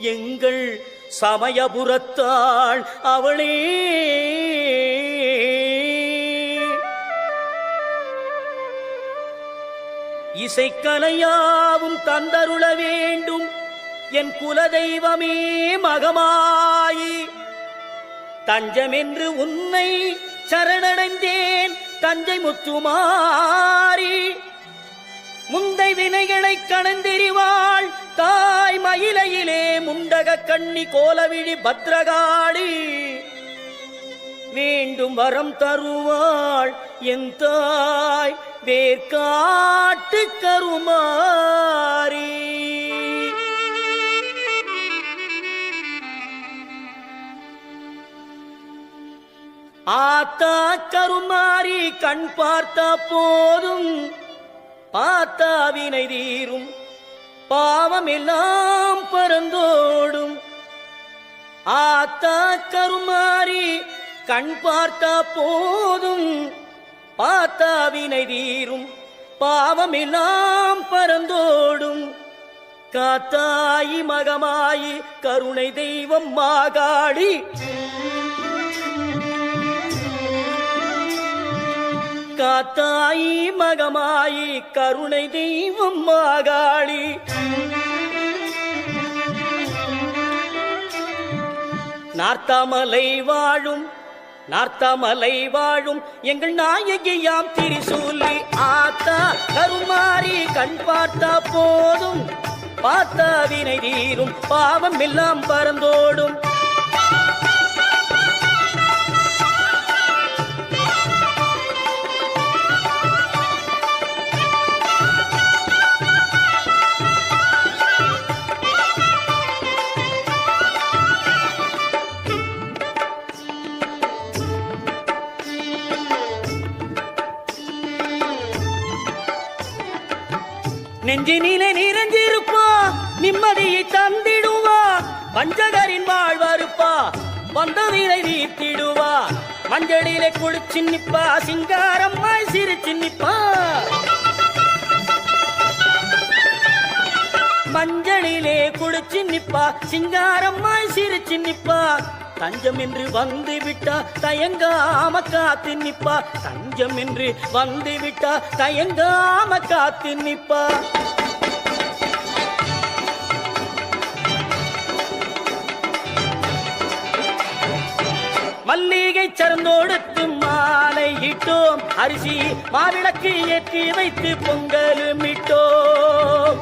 எங்கள் சமயபுரத்தாள் அவளே. இசைக்கலையாவும் தந்தருள வேண்டும். என் குலதெய்வமே மகமாயி. தஞ்சமென்று உன்னை சரணடைந்தேன். தஞ்சை முத்துமாரி முந்தை வினைகளை கணந்தெறிவாள் தாய் மயிலையிலே. முண்டக கண்ணி கோலவிழி பத்ரகாளி. வேண்டும் வரம் தருவாள் என் தாய் வேர்காட்டு கருமாறி. ஆத்தா கருமாறி கண் பார்த்தா போதும் பார்த்தா வினை தீரும் பாவமெல்லாம் பறந்தோடும். ஆத்தா கருமாறி கண் பார்த்தா போதும். பாத்தாவினை தீரும் பாவமெல்லாம் பறந்தோடும். காத்தாயி மகமாயி கருணை தெய்வம் மாகாடி காத்தாயி மகமாயி கருணை தெய்வம் மாகாளி நார்த்தாமலை வாழும் நார்த்தாமலை வாழும் எங்கள் நாயகியாம் திரிசூலி. ஆத்தா கருமாறி கண் பார்த்தா போதும். பார்த்தா வினை தீரும் பாவம் எல்லாம் பறந்தோடும். நெஞ்சினிலே நிறைஞ்சிருப்பா நிம்மதியை தந்திடுவா வஞ்சகரின் வாழ்வறுப்பா வந்தவினை நீத்திடுவா. மஞ்சளிலே குளிச்சு நிப்பா சிங்காரம்மாய் சிரிச்சு நிப்பா மஞ்சளிலே குளிச்சு நிப்பா சிங்காரம்மாய் சிரிச்சு நிப்பா தஞ்சம் என்று வந்து விட்டா தயங்காம காத்து நிப்பா. தஞ்சம் என்று வந்து விட்டா தயங்காம காத்து நிப்பா. மல்லிகை சரந்தோடுத்து மாலை இட்டோம். அரிசி மாவிளக்கு ஏற்றி வைத்து பொங்கலும் இட்டோம்.